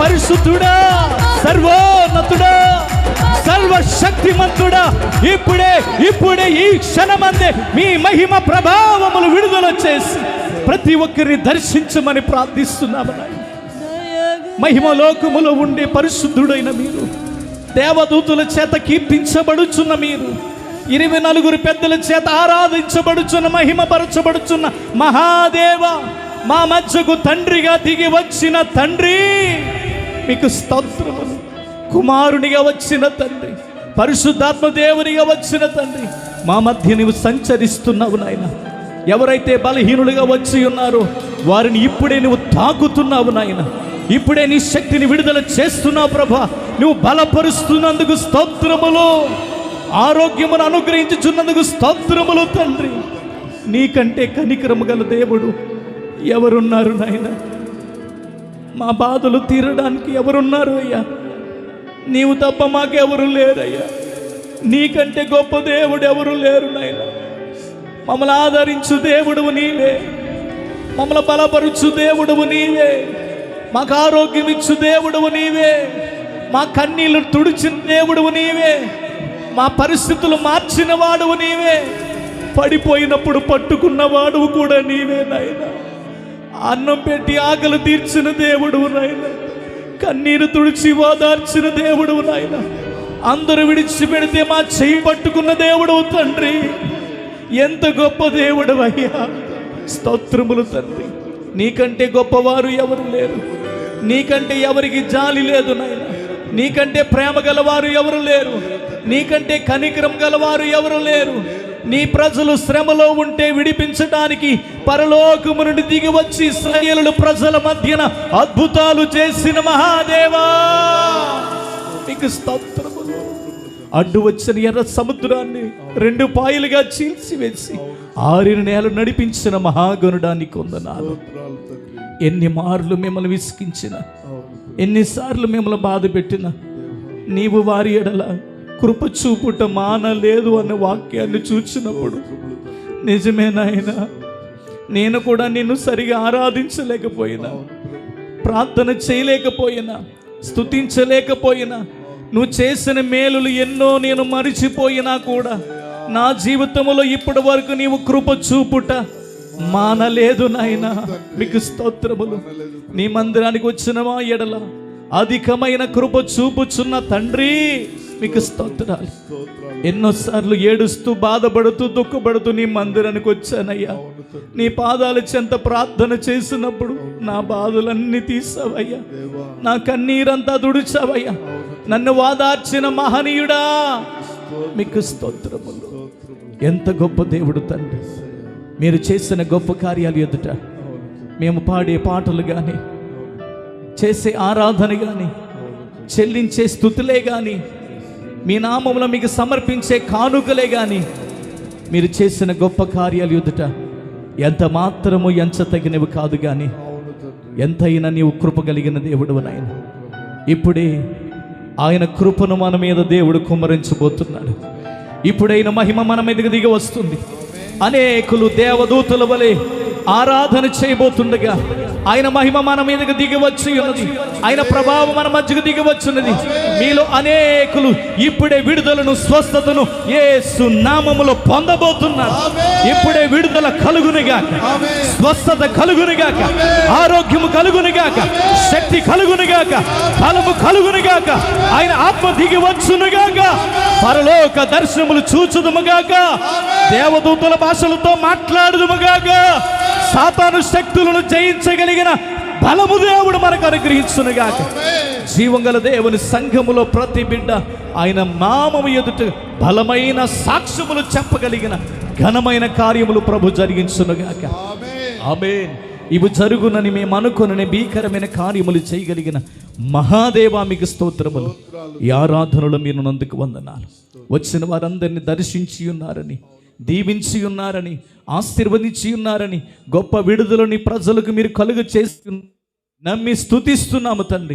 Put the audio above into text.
పరిశుద్ధుడా సర్వోన్నతుడా సర్వశక్తిమంతుడా. ఇప్పుడే ఇప్పుడే ఈ క్షణమందే మీ మహిమ ప్రభావములు విడుదల చేసి ప్రతి ఒక్కరిని దర్శించమని ప్రార్థిస్తున్నాము మహిమ లోకములో ఉండే పరిశుద్ధుడైన మీరు దేవదూతుల చేత కీర్తించబడుచున్న మీరు ఇరవై నలుగురు పెద్దల చేత ఆరాధించబడుచున్న మహిమపరచబడుచున్న మహాదేవ మా మధ్యకు తండ్రిగా దిగి వచ్చిన తండ్రి మీకు స్తోత్రము. కుమారునిగా వచ్చిన తండ్రి పరిశుద్ధాత్మ దేవునిగా వచ్చిన తండ్రి మా మధ్య నీవు సంచరిస్తున్నావు నాయన. ఎవరైతే బలహీనులుగా వచ్చి ఉన్నారో వారిని ఇప్పుడే నువ్వు తాకుతున్నావు నాయన. ఇప్పుడే నీ శక్తిని విడుదల చేస్తున్నావు ప్రభా. నువ్వు బలపరుస్తున్నందుకు స్తోత్రములు. ఆరోగ్యమును అనుగ్రహించుచున్నందుకు స్తోత్రములు తండ్రి. నీకంటే కనికరము గల దేవుడు ఎవరున్నారు నాయన? మా బాధలు తీరడానికి ఎవరున్నారు అయ్యా? నీవు తప్ప మాకెవరు లేరయ్యా. నీకంటే గొప్ప దేవుడు ఎవరు లేరు నాయన. మమ్మల్ని ఆదరించు దేవుడువు నీవే. మమ్మల్ని బలపరుచు దేవుడువు నీవే. మాకు ఆరోగ్యం ఇచ్చు దేవుడువు నీవే. మా కన్నీళ్ళు తుడిచిన దేవుడువు నీవే. మా పరిస్థితులు మార్చిన వాడువు నీవే. పడిపోయినప్పుడు పట్టుకున్న వాడువు కూడా నీవే నాయనా. అన్నం పెట్టి ఆకలి తీర్చిన దేవుడు నాయన. కన్నీరు తుడిచి ఓదార్చిన దేవుడు నాయన. అందరూ విడిచిపెడితే మా చెయ్యి పట్టుకున్న దేవుడు తండ్రి. ఎంత గొప్ప దేవుడు అయ్యా. స్తోత్రములు తండ్రి. నీకంటే గొప్పవారు ఎవరు లేరు. నీకంటే ఎవరికి జాలి లేదు నాయన. నీకంటే ప్రేమ గలవారు ఎవరు లేరు. నీకంటే కనికరం గలవారు ఎవరు లేరు. నీ ప్రజలు శ్రమలో ఉంటే విడిపించడానికి పరలోకము నుండి దిగి వచ్చి ఇస్రాయేలు ప్రజల మధ్యన అద్భుతాలు చేసిన మహాదేవా. నీకు స్తోత్రములు. అడ్డు వచ్చిన ఎర్ర సముద్రాన్ని రెండు పాయలుగా చీల్చి వేసి ఆరిన నేల నడిపించిన మహాగణుడానికి కొందనాలు ఎన్ని మార్లు మిమ్మల్ని విసికించిన ఎన్నిసార్లు మిమ్మల్ని బాధ పెట్టిన నీవు వారి ఎడల కృప చూపుట మానలేదు అన్న వాక్యాన్ని చూచినప్పుడు నిజమే నాయనా నేను కూడా నిన్ను సరిగా ఆరాధించలేకపోయినా ప్రార్థన చేయలేకపోయినా స్తుతించలేకపోయినా నువ్వు చేసిన మేలులు ఎన్నో నేను మరిచిపోయినా కూడా నా జీవితంలో ఇప్పటి వరకు నీవు కృప చూపుట మానలేదు నాయనా. మీకు స్తోత్రములు. నీ మందిరానికి వచ్చిన మా ఎడల? అధికమైన కృప చూపుచున్న తండ్రి మీకు స్తోత్రాలు. ఎన్నోసార్లు ఏడుస్తూ బాధపడుతూ దుఃఖపడుతూ నీ మందిరానికి వచ్చానయ్యా. నీ పాదాల చెంత ప్రార్థన చేసినప్పుడు నా బాధలన్నీ తీసావయ్యా. నా కన్నీరంతా దుడిచావయ్యా నన్ను వాదార్చిన మహనీయుడా మీకు స్తోత్రములు. ఎంత గొప్ప దేవుడు తండ్రి. మీరు చేసిన గొప్ప కార్యాలు ఎదుట. మేము పాడే పాటలు కానీ చేసే ఆరాధన కానీ చెల్లించే స్థుతులే కానీ మీ నామంలో మీకు సమర్పించే కానుకలే కానీ మీరు చేసిన గొప్ప కార్యాలు ఎదుట ఎంత మాత్రము ఎంచ తగినవి కాదు కానీ ఎంతైనా నీవు కృప కలిగిన దేవుడు నాయన. ఇప్పుడే ఆయన కృపను మన మీద దేవుడు కుమ్మరించబోతున్నాడు. ఇప్పుడైన మహిమ మన మీదకి దిగి వస్తుంది. అనేకులు దేవదూతల వలె ఆరాధన చేయబోతుండగా ఆయన మహిమ మన మీదకి దిగి వచ్చి ఉన్నది. ఆయన ప్రభావం మన మధ్యకు దిగి వచ్చున్నది మీలో అనేకులు ఇప్పుడే విడుదలను స్వస్థతను యేసు నామములో పొందబోతున్నారు. ఇప్పుడే విడుదల కలుగునిగాక స్వస్థత కలుగునిగాక ఆరోగ్యము కలుగునిగాక శక్తి కలుగునిగాక బలము కలుగునిగాక ఆయన ఆత్మ దిగి వచ్చునుగాక పరలోక దర్శనములు చూచుదుముగాక దేవదూతల భాషలతో మాట్లాడుదుముగాక సాతాను శక్తులను జయించగలిగిన బలము దేవుడు మనకు అనుగ్రహించునుగాక. జీవంగల దేవుని సంఘములో ప్రతి బిడ్డ ఆయన నామము ఎదుట బలమైన సాక్ష్యములు చెప్పగలిగిన ఘనమైన కార్యములు ప్రభు జరిగించునుగాక. ఆమేన్. ఇవి జరుగునని మేము అనుకుని భీకరమైన కార్యములు చేయగలిగిన మహాదేవా మీకు స్తోత్రములు. ఈ ఆరాధనలో మీరు నందుకు వందనాలు. వచ్చిన వారందరిని దర్శించి ఉన్నారని దీవించి ఉన్నారని ఆశీర్వదించి ఉన్నారని గొప్ప విడుదలని ప్రజలకు మీరు కలుగు చేస్తు నమ్మి స్తుతిస్తున్నాము తండ్రి.